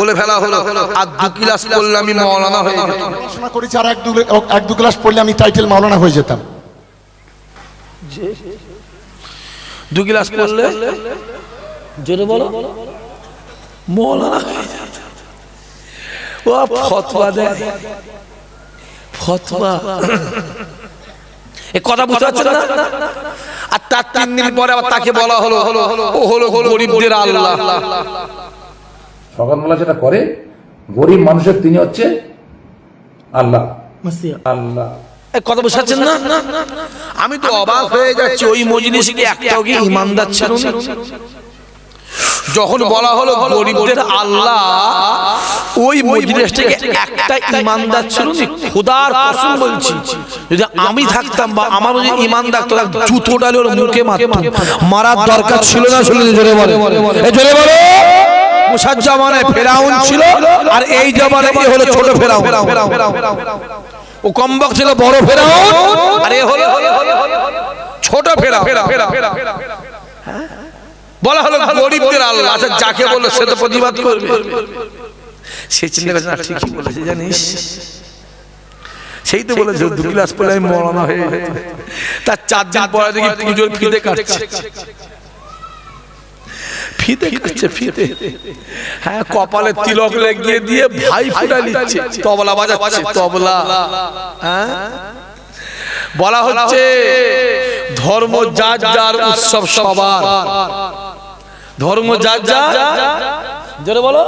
বলে ফেলা হলো আর দু ক্লাস পড়লে আমি মৌলানা হয়ে যেতাম। পড়াশোনা করেছি আর এক দু এক দু ক্লাস পড়লে আমি টাইটেল মাওলানা হয়ে যেতাম। দু ক্লাস পড়লে? জোরে বলো। মৌলানা হয়ে যেতাম। ও ফতোয়া দেয় ফতোয়া। এ কথা বুঝতে পারছেন না? আর তার তিন দিন পরে আবার তাকে বলা হলো ও হলো গরিবদের আল্লাহ। সকালবেলা যেটা করে গরিব মানুষের তিনি হচ্ছে আল্লাহ। আল্লাহ। কথা বুঝতে পারছেন না? আমি তো অবাক হয়ে যাচ্ছি ওই মজলিসে কি একটাও কি ইমানদার ছিল যখন বলা হলো গরিবদের আল্লাহ ওই মজলিস থেকে একটা ইমানদার ছিল খোদার কসম বলছি যদি আমি থাকতাম বা আমার যদি ইমানদার তো জুতো ডালে ওর মুখে মারতাম মারার দরকার ছিল না ছিল জোরে বলে। জোরে বলে। মুসার জামানায় ফেরাউন ছিল, আর এই জামানায় হলো ছোট ফেরাউন। ও কম্বক ছিল বড় ফেরাউন, আর এ হলো ছোট ফেরাউন। বলা হলো গরিবদের আল্লাহ আচ্ছা যাকে বলল সে তো প্রতিবাদ করবে। সে চিন্তা করছে, না, ঠিকই বলেছে, জানিস? সেই তো বলেছে দু ক্লাস পরে আমি মরনা হয়ে। তার চার দিন পরে দেখি পুজোর ফিতে কাটছে। ফিতে কাটছে ফিতে হ্যাঁ কপালে তিলক লাগিয়ে দিয়ে ভাই ফুটা নিচ্ছে। তবলা বাজাচ্ছে তবলা হ্যাঁ? বলা হচ্ছে ধর্ম যার যার উৎসব সবার। ধর্ম যার যার জোরে বলো।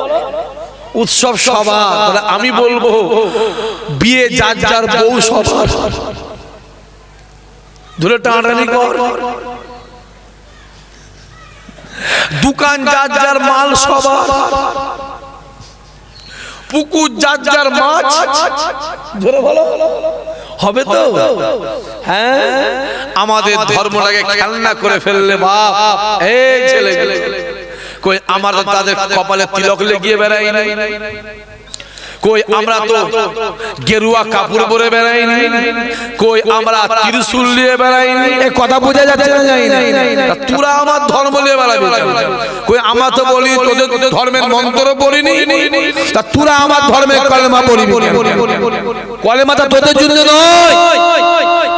উৎসব সবার। তাহলে আমি বলব বিয়ে যার যার বউ সবার। ধরে টানাটানি কর। দোকান যার যার মাল সবার। পুকুর যার যার মাছ। ধরে বলো। হবে তো? হ্যাঁ? আমাদের ধর্মটাকে খেলনা করে ফেললে বাপ। এই ছেলে কই আমার তাদের কপালে তিলক লেগিয়ে বেড়াই নাই কই আমরা তো গেরুয়া কাপড় পরে বেড়াইনি কই আমরা ত্রিশূল নিয়ে বেড়াইনি এ কথা বোঝা যাচ্ছে না যাই না। তা তোরা আমার ধর্ম নিয়ে বেড়াবি? কই আমরা তো বলি তোদের ধর্মের মন্ত্র পড়িনি। তা তোরা আমার ধর্মের কলেমা পড়িবি কেন? কলেমাটা তোদের জন্য নয়।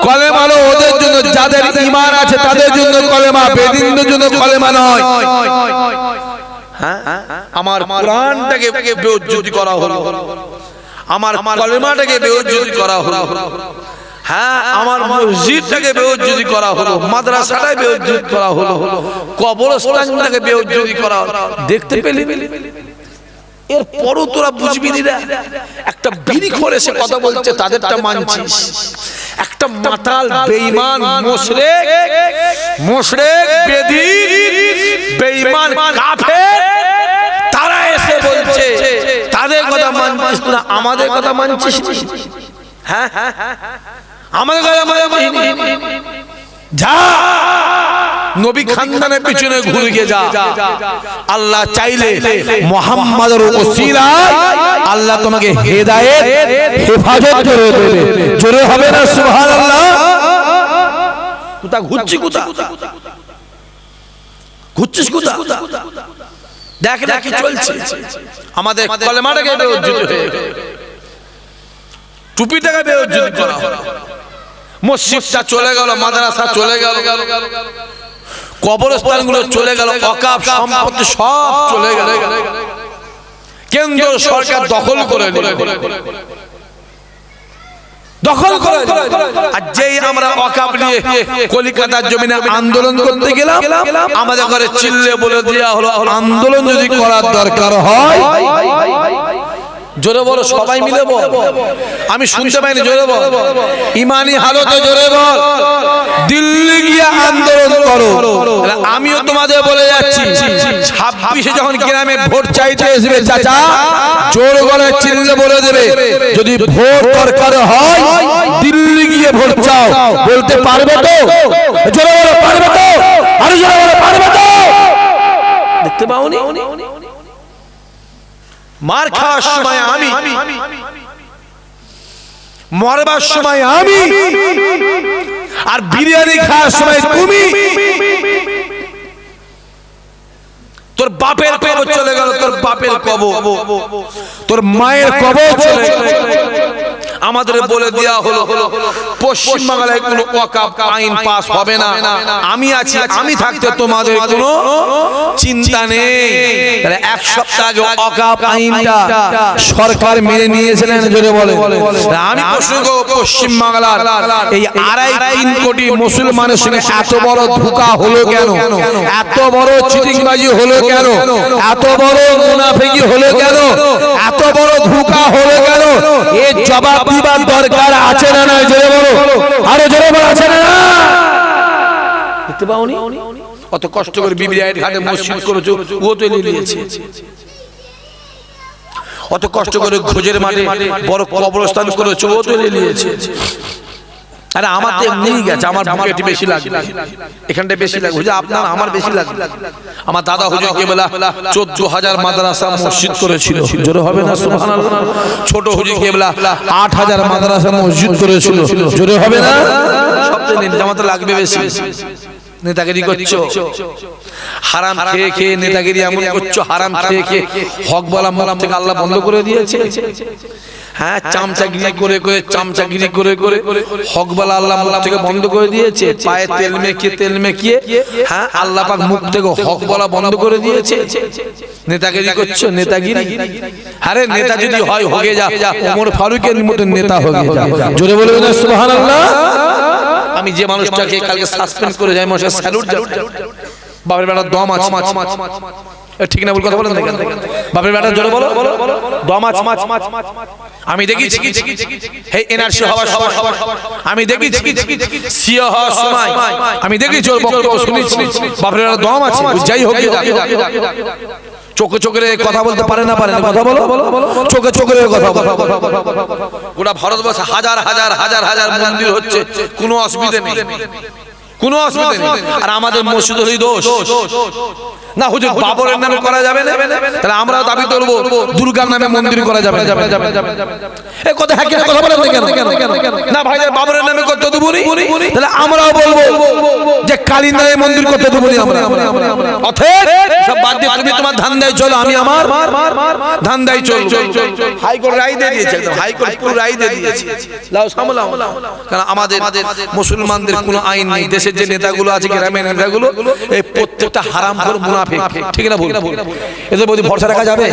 কলেমা হলো ওদের জন্য যাদের ইমান আছে তাদের জন্য কলেমা বেদিনদের জন্য কলেমা নয়। আমার কোরআনটাকে বেউজ্জতি করা হলো। আমার কলেমাটাকে বেউজ্জতি করা হলো। হ্যাঁ আমার মসজিদটাকে বেউজ্জুতি করা হলো। মাদ্রাসাটাকে বেউজ্জতি করা হলো। কবরস্থানটাকে বেউজ্জুতি করা দেখতে পেলি? এর পরও তোরা বুঝবি না একটা বিড়ি করে সে কথা বলছে তাদেরটা মানছিস। একটা মাতাল বেঈমান মোশরেক মোশরেক বেদি বেঈমান কাফের তারা এসে বলছে তাদের কথা মানছিস তোরা আমাদের কথা মানছিস না? হ্যাঁ আমাদের কথা মানছিস না? যা। নবী খানদানের পিছনে ঘুরে গিয়ে যা। আল্লাহ চাইলে মোহাম্মদের ওসিলায় আল্লাহ তোমাকে হেদায়েত হেফাজত করে দেবে। জোরে হবে না সুবহানাল্লাহ? কোথা ঘুরছি কোথা? ঘুরছিস কোথা? দেখ না কি চলছে। আমাদের কলেমাটাকে বেউজ্জত হয়ে। টুপিটাকে বেউজ্জত করা হলো। মসজিদটা চলে গেল মাদ্রাসা চলে গেল। কবরস্থানগুলো চলে গেল অকাপ সম্পত্তি সব চলে গেল। কেন্দ্র সরকার দখল করে দখল করে আর যেই আমরা অকাপ নিয়ে কলিকাতার জমিনে আন্দোলন করতে গেলাম আমাদের ঘরে চিল্লে বলে দেওয়া হলো আন্দোলন যদি করার দরকার হয় জোরে বলো সবাই মিলে বল। আমি শুনতে পাইনি জোরে বল। ইমানি হালতে জোরে বল। দিল্লি গিয়ে আন্দোলন করো। আমিও তোমাদের বলে যাচ্ছি। ছাব্বিশে যখন গ্রামে ভোট চাইতে আসবে চাচা জোর গলে চিল্লে বলে দেবে। যদি ভোট দরকার হয় দিল্লি গিয়ে ভোট চাও। বলতে পারবে তো? জোরে বলো পারবে তো? আরও জোরে বলো পারবে তো? দেখতে পাওনি? মার খাওয়ার সময় আমি। মরবার সময় আমি। আর বিরিয়ানি খাওয়ার সময় তুমি। তোর বাপের কবর চলে গেল তোর বাপের কবর। তোর মায়ের কবর চলে গেল। আমাদের বলে দেওয়া হলো পশ্চিম বাংলায় কোনো ওয়াকাফ আইন পাস হবে না। আমি আছি আমি থাকতে তোমাদের কোনো চিন্তা নেই। এক সপ্তাহ আগে ওয়াকাফ আইনটা সরকার মেনে নিয়েছিলেন জোরে বলে আমি প্রশ্ন করব পশ্চিম বাংলার এই আড়াই তিন কোটি মুসলমানের সঙ্গে এত বড় ধোকা হলো কেন? এত বড় চিটিংবাজি হলো কেন? এত বড় মুনাফিকি হলো কেন? এত বড় ধোকা হলো কেন? এর জবাব দিবার দরকার, আছে না নয় জোরে বলো। আরও জোরে বলো, আছে না? দেখতে পাওনি? অত কষ্ট করে বিবিআইয়ের ঘাটে মসজিদ করেছ ও তো এনে নিয়েছে। অত কষ্ট করে খোঁজের মাঠে বড় কবরস্থান করেছ ও তো এনে নিয়েছে। আরে আমার তো এমনিই গেছে আমার একটু বেশি লাগবে। এখানটা বেশি লাগবে। হুজুর আপনার আমার বেশি লাগবে। আমার দাদা হুজুর কেবলা চোদ্দ হাজার মাদ্রাসা মসজিদ করেছিল। জোরে হবে না সুবহানাল্লাহ। ছোট হুজুর কেবলা আট হাজার মাদ্রাসা মসজিদ করেছিল। জোরে হবে না? সব তো জামাতে লাগবে বেশি। নেতাগিরি করছ? হারাম খেয়ে খেয়ে নেতাগিরি এমন করছ। হারাম খেয়ে খেয়ে হক বলা মুখ থেকে আল্লাহ বন্ধ করে দিয়েছে। হ্যাঁ চামচাগিরি করে করে চামচাগিরি করে করে হক বলা আল্লাহ মুখ থেকে বন্ধ করে দিয়েছে পায়ে তেল মেখিয়ে তেল মেখিয়ে হ্যাঁ আল্লাহ পাক মুখ থেকে হক বলা বন্ধ করে দিয়েছে। নেতাগিরি করছ নেতাগিরি? আরে নেতা যদি হয় হয়ে যা। ওমর ফারুকের মতো নেতা হয়ে যা। জোরে বলবে না সুবহানাল্লাহ? আমি যে মানুষটাকে কালকে সাসপেন্ড করে যাই মানুষের স্যালুট বাপের বেটা দম আছে। ঠিক না বল কথা বলেন বাপের বেটা জোরে বলো। দম আছে আমি দেখেছি। হে এনআরসি হওয়ার সময়। আমি দেখি সিও হওয়ার সময়। আমি দেখি ওর বক্তব্য শুনেছি। বাপের বেটা দম আছে। যাই হোক চোখে চোখে কথা বলতে পারে না পারে না, কথা বলো। চোখে চোখে কথা বলো। গোটা ভারতবর্ষে হাজার হাজার হাজার হাজার মন্দির হচ্ছে। কোনো অসুবিধা নেই। কোনো অসুবিধা নেই। আর আমাদের মসজিদ হলি দোষ। না হুজুর বাবরের নামে করা যাবে না? তাহলে আমরা দাবি করব দুর্গার নামে মন্দির করা যাবে কথা হ্যাঁ কথা বলেন না কেন? না ভাই বাবরের নামে করতে দেবো? তাহলে আমরাও বলব যে কালীর নামে মন্দির করতে দেবো আমরা। অথব সব বাদ দিয়ে তুমি তোমার ধান্দায় চলো আমি আমার চল হাইকোর্ট রায় দিয়ে দিয়েছে একদম হাইকোর্ট পুরো রায় দিয়ে দিয়েছে। লাও সামলাও। কারণ আমাদের মুসলমানদের কোনো আইন নেই। দেশের যে নেতাগুলো আছে গ্রামের নেতাগুলো এই প্রত্যেকটা হারাম করে মুনাফিক ঠিক না ভুল এদের প্রতি ভরসা রাখা যাবে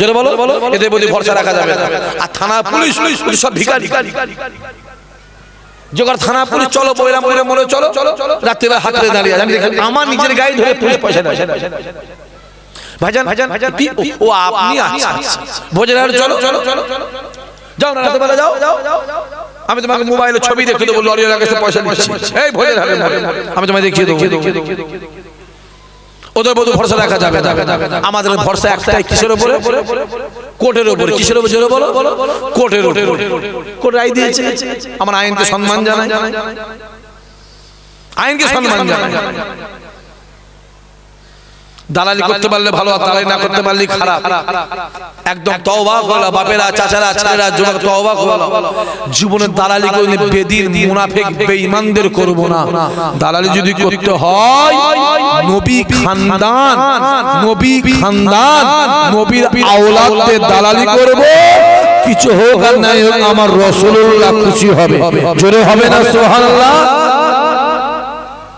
জোরে বলো এদের প্রতি ভরসা রাখা যাবে আর থানা পুলিশ সব ভিখারি জোগাড় থানা পুলিশ চলো চলো রাত্রিবেলা হাত ধরে দাঁড়িয়ে আমার নিজের গায়ে ধরে পুলিশ পয়সা দেয় ভাইজান? ও- আপনি আচ্ছা আচ্ছা। ভোজের আর চলো চলো যাও না রাত্রিবেলা যাও আমি তোমাকে মোবাইলে ছবি দেখে দেবো লরিয়ার কাছে পয়সা দিচ্ছি এই ভোজের হারে আমি তোমায় দেখিয়ে দেবো ওদের বধু ভরসা রাখা যাবে আমাদের ভরসা একটাই, কিসের উপরে? কোর্টের উপরে। কিসের উপরে জোরে বলো? কোর্টের উপরে। কোর্ট রায় দিয়েছে। আমার আইনকে সম্মান জানাই। আইনকে সম্মান জানাই। দালালি করতে পারলে ভালো আর দালালি না করতে পারলে খারাপ। একদম তওবা করলা বাপেরা চাচারা ছেলেরা যুবক তওবা করলা জীবনের দালালি করলে বেদিন মুনাফিক বেঈমানদের করব না। দালালি যদি করতে হয় নবী খানদান নবী খানদান নবীর আওলাদদের দালালি করব। কিছু হোক আর নাই হোক আমার রাসূলুল্লাহ খুশি হবে। জোরে হবে না। সুবহানাল্লাহ?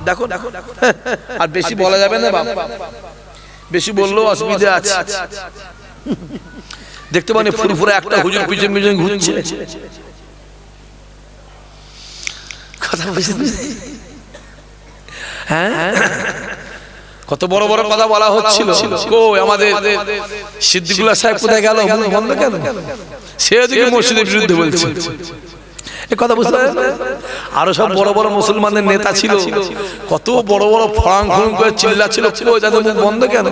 দেখো দেখো আর বেশি বলা যাবে না বাবা। বেশি বললেও অসুবিধা আছে। দেখতে পানি ফুরফুরে একটা হুজুর পিছন পিছন ঘুরছে। কথা বুঝতে হ্যাঁ? কত বড় বড় কথা বলা হচ্ছিল। কো আমাদের সিদ্দিকুল্লাহ সাহেব কোথায় গেল? বন্ধ কেন? সে ওদিকে মসজিদের বিরুদ্ধে বলছে। কথা বুঝতে পারলেন? আরও সব বড় বড় মুসলমানদের নেতা ছিল কত বড় বড় ফড়াং ফড়ং করে চিল্লা ছিল যাদের মুখ বন্ধ কেন?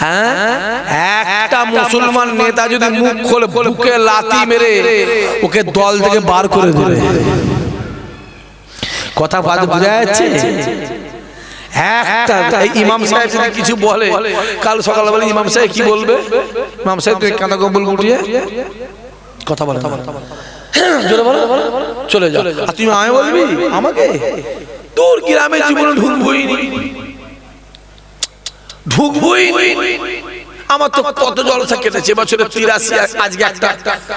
হ্যাঁ? একটা মুসলমান নেতা যদি মুখ খোলে বুকে লাথি মেরে ওকে দল থেকে বার করে দেবে। কথা বাদ বোঝা যাচ্ছে? একটা ইমাম সাহেব যদি কিছু বলে কাল সকালবেলা ইমাম সাহেব কি বলবে? ইমাম সাহেব তুমি কাঁদা কম্বল গুটিয়ে? কথা বলে। জোরে বলো। চলে যাও। আর তুমি আমায় বলবি? আমাকে? তোর গ্রামে জীবনে ঢুকবই ঢুকবই আমার তো কত জলসা কেটেছে এবছরে তিরাশি আজকে একটা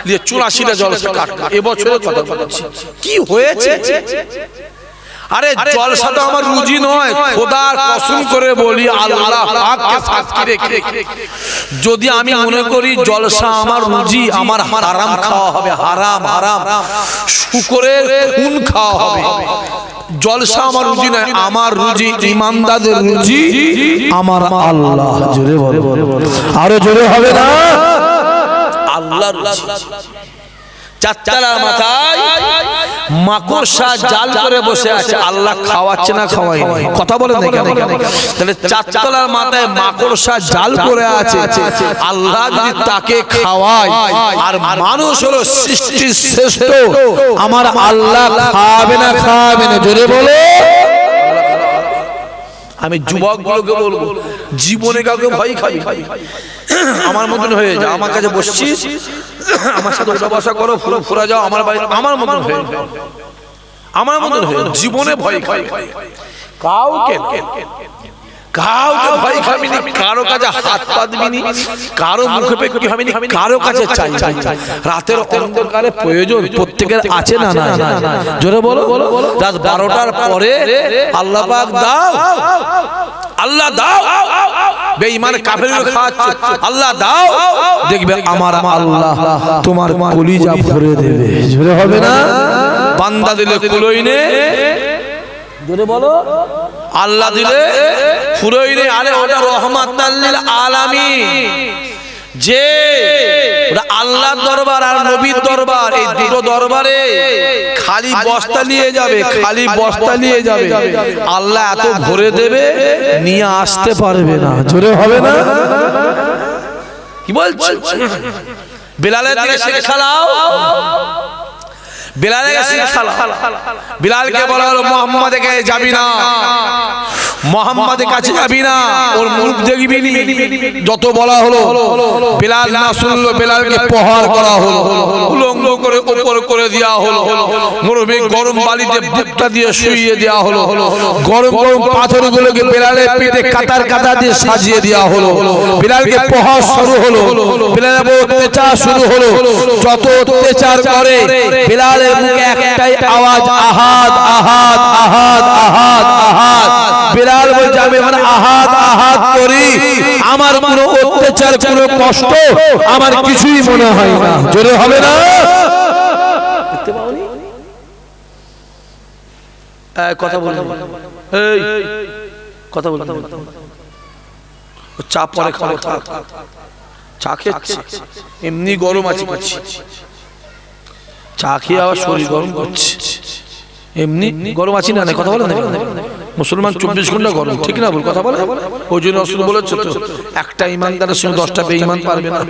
দিয়ে চুরাশিটা জলসা কাটলো। এবছরে কথা বলছি কি হয়েছে? আরে জলসা তো আমার রুজি নয় খোদার কসম করে বলি আল্লাহ পাককে সাক্ষী রেখে যদি আমি মনে করি জলসা আমার রুজি আমার হারাম খাওয়া হবে হারাম হারাম শুকরের খুন খাওয়া হবে জলসা আমার রুজি নয় আমার রুজি ইমানদারদের রুজি আমার আল্লাহ জোরে বলো আরও জোরে হবে না আল্লাহ চারতলার মাথায় মাকড়সা জাল করে বসে আছে। আল্লাহ খাওয়াচ্ছে না খাওয়াই কথা বলেন না কেন? তাহলে চারতলার মাথায় মাকড়সা জাল করে আছে। আল্লাহ যদি তাকে খাওয়ায়, আর মানুষ হলো সৃষ্টির শ্রেষ্ঠ, আমার আল্লাহ খাওয়াবে না খাওয়াবে না। জোরে বলো। আমি যুবকগুলোকে বলব জীবনে কাউকে ভয় খাবি। আমার মতন হয়ে যা আমার কাছে বসছিস আমার সাথে উঠা বসা করো ফুরো ফুরা যাও আমার বাড়ি আমার মতন হয়ে। আমার মতন হয়ে জীবনে ভয় খাবি। কাউকে কাউকে ভয় খাবি নি কারও কাছে হাত পাতবি নি কারও মুখে পেকি হবি নি কারও কাছে চাই রাতের অন্ধকারে প্রয়োজন প্রত্যেকের আছে না না জোরে বলো। রাত বারোটার পরে আল্লাহ পাক দাও। আল্লাহ দাও। বেঈমান কাফের খাওয়াচ্ছে। আল্লাহ দাও। দেখবে আমার আল্লাহ তোমার কলিজা ভরে দেবে। জোরে হবে না? বান্দা দিলে কুলোই নে জোরে বলো। আল্লাহ দিলে ফুরোই নে আরে ওটা রহমাত আলামী যে আল্লাহ দরবার আর নবীর দরবার এই দুটো দরবারে খালি বস্তা নিয়ে যাবে খালি বস্তা নিয়ে যাবে। আল্লাহ এত ভরে দেবে নিয়ে আসতে পারবে না। জোরে হবে না? কি বলছো বিলালের দিকে শিক্ষা দাও বিলালের শিক্ষা বিলালকে বলা হলো মোহাম্মদের কাছে যাবি না। মোহাম্মদের কাছে যাবি না। ওর মুখ দেখবি যত বলা হলো বিলাল না শুনলো বিলালকে প্রহার করা হলো। উলঙ্গ করে উপর করে দেওয়া হলো। মরমে গরম বালিতে বুকটা দিয়ে শুইয়ে দেওয়া হলো। গরম গরম পাথরগুলোকে বিলালের পেটে কাতার দিয়ে সাজিয়ে দেওয়া হলো। বিলালকে প্রহার শুরু হলো। বিলালের অত্যাচার শুরু হলো। যত অত্যাচার করে বিলালের মুখে একটাই আওয়াজ আহাদ আহাদ আহাদ আহাদ আহাদ। বিলাল বলছে আমি এখন আহাত আহাত করি। আমার কোনো অত্যাচার কোনো কষ্ট আমার কিছুই মনে হয় না। জোরে হবে না? কথা বল এই কথা বল চা পরে থাক। চা খেচ্ছে এমনি গরম আছে চা খেয়ে আবার শরীর গরম করছে। এমনি গরম আছি না কথা বলে না মুসলমান চব্বিশ ঘণ্টা গরম ঠিক না বল? কথা বলে? ওই জন্য রসুল বলেছে তো একটা ইমানদারের সঙ্গে দশটা বেঈমান পারবে না।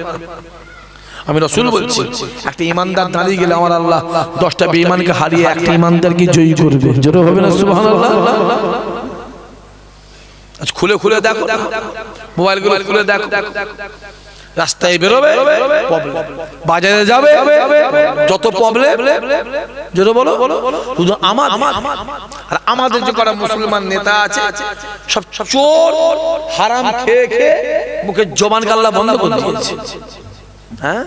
আমি রসুল বলছি একটা ইমানদার দাঁড়িয়ে গেলে আমার আল্লাহ দশটা বেঈমানকে হারিয়ে একটা ইমানদারকে জয়ী করবে। জোরে হবে না সুবহানাল্লাহ। আজ খুলে খুলে দেখো। মোবাইলগুলো খুলে দেখো। রাস্তায় বেরোবে বাজারে যাবে, যত প্রবলেম যেটা বলো, শুধু আমার আর আমাদের যে করা মুসলমান নেতা আছে, সব চোর, হারাম খেয়ে খেয়ে মুখে জবান গাল্লা বন্ধ করে দিয়েছে। হ্যাঁ?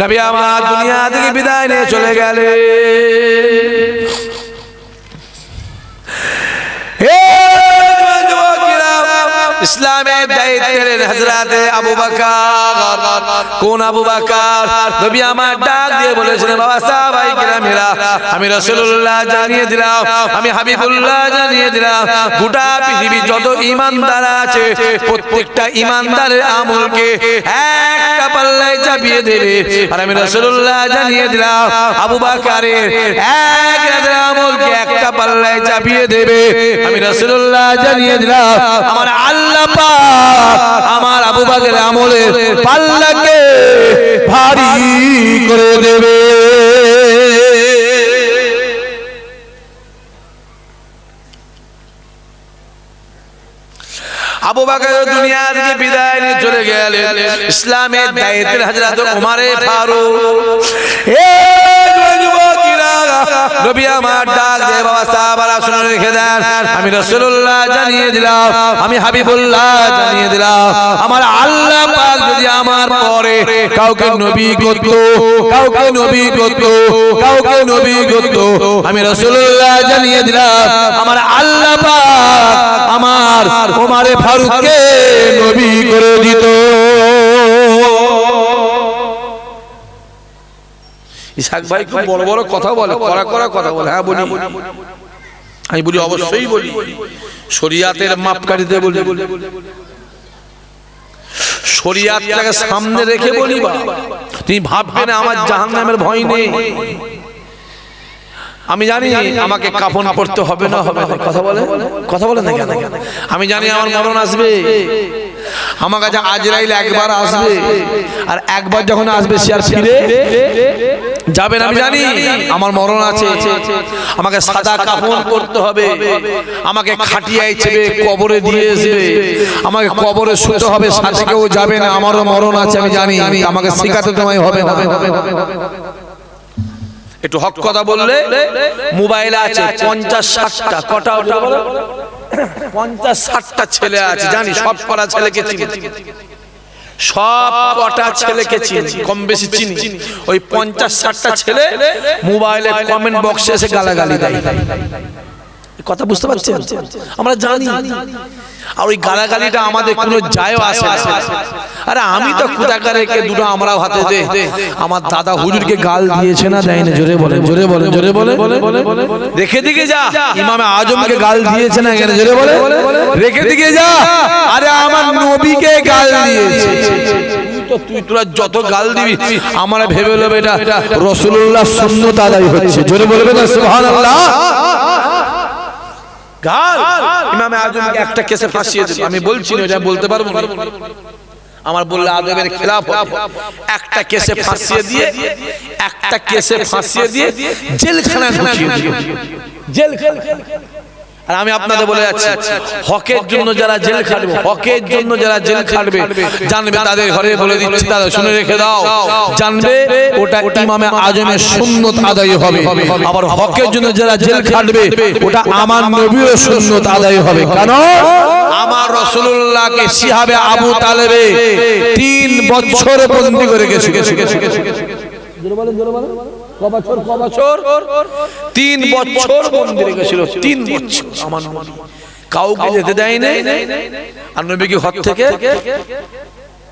নবী আমার দুনিয়া থেকে বিদায় নিয়ে চলে গেলে ইসলামের দায়িত্বের আবু কোন আবু বকর? নবী আমার ডাক দিয়ে বলেছিলেন, বাবা, সাহাবাই আমি রাসূলুল্লাহ জানিয়ে দিলাম, আমি হাবিবুল্লাহ জানিয়ে দিলাম, গোটা পৃথিবী যত ঈমানদার আছে, প্রত্যেকটা ঈমানদারের আমলকে একটা পাল্লায় চাপিয়ে দেবে। আর আমি রাসূলুল্লাহ জানিয়ে দিলাম, আবু বকরের এক রাতের আমলকে একটা পাল্লায় চাপিয়ে দেবে। আমি রাসূলুল্লাহ জানিয়ে দিলাম, আমার আল্লাহ আবু বকরের আমলের পাল্লাকে ভারী করে দেবে। ইসলামের দায়িত্বের হযরত ওমরে ফারুক। এ যুবকেরা আমি রাসূলুল্লাহ জানিয়ে দিলাম, আমি হাবিবুল্লাহ জানিয়ে দিলাম। আমার আল্লাহ যদি আমার পরে কাউকে নবী করত, কাউকে নবী কাউকে নবী আমি রাসূলুল্লাহ জানিয়ে দিলাম, আমার আল্লাহ আমার ফারুককে নবী করে দিত। ইসাক ভাই খুব বড় বড় কথা বলে করা করা কথা বলে। হ্যাঁ বলি। আমি বলি অবশ্যই বলি। শরিয়াতের মাপকাঠিতে বলি। শরিয়াতটাকে সামনে রেখে বলি বা তুমি ভাববেন আমার জাহান্নামের ভয় নেই। আমি জানি আমাকে কাফন পড়তে হবে না হবে। কথা বলে? কথা বলে? না কেন? আমি জানি আমার মরণ আসবে। আমার কাছে আজরাইল একবার আসবে। আর একবার যখন আসবে সে আর ফিরে যাবেন আমি জানি। আমার মরণ আছে। আমাকে সাদা কাফন করতে হবে। আমাকে খাটিয়ায় চেপে কবরে দিয়ে আসবে আমাকে কবরে শুতে হবে সাথে কেউ যাবে না। আমারও মরণ আছে আমি জানি। আমাকে শিখাতে তোমায় হবে না। একটু হক কথা বললে মোবাইল আছে। পঞ্চাশ ষাটটা। কটা ওটা বলো? পঞ্চাশ ষাটটা ছেলে আছে জানি সব কটা ছেলেকে চিনি। সব কটা ছেলেকে চিনি কম বেশি চিনি। ওই পঞ্চাশ ষাটটা ছেলে মোবাইলে কমেন্ট বক্সে এসে গালাগালি দেয়। কথা বুঝতে পারছেন? আমরা জানি। আর ওই গালাগালিটা আমাদের কোনো যায়ও আসে আরে আমি তো কুদাকারে কে দুটো আমরা হাতে দে। আমার দাদা হুজুরকে গাল দিয়েছে না দেয়নি? জোরে বলেন জোরে বলেন, জোরে বলে রেখে দিকে যা। ইমামে আজমকে গাল দিয়েছে না এখানে? জোরে বলে রেখে দিকে যা। আরে আমার নবীকে গাল দিয়েছে। তুই তোরা যত গাল দিবি, আমার ভেবে নেবে এটা রসুল্লাহ সুন্নত আদায় হচ্ছে। জোরে বলবে না, সুবহানাল্লাহ? গাল। ইমামে আজমকে একটা কেসে ফাঁসিয়ে দেব আমি বলছি না এটা বলতে পারব না। আমার বললে আদমের খেলাফ একটা কেসে ফাঁসিয়ে দিয়ে একটা কেসে ফাঁসিয়ে দিয়ে জেলখানায় ঢুকিয়ে দিয়ে জেল আর আমি আপনাদের বলে যাচ্ছি, হকের জন্য যারা জেল খাটবে, হকের জন্য যারা জেল খাটবে, জানবে তাদের ঘরে বলে দিচ্ছি, তারা শুনে রেখে দাও, জানবে ওটা ইমামে আজমের সুন্নত আদায় হবে। আবার হকের জন্য যারা জেল খাটবে, ওটা আমার নবীর সুন্নত আদায় হবে। কেন? আমার রসুল্লাহকে সিহাবে আবু তালেবে তিন বছর বন্দি করে গেছে। তিন বছর বন্দি গেছিল তিন বছর। আমার নবী কাউকে যেতে দেয় নাই আর নবী কি হক থেকে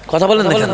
কথা বলেন না কেন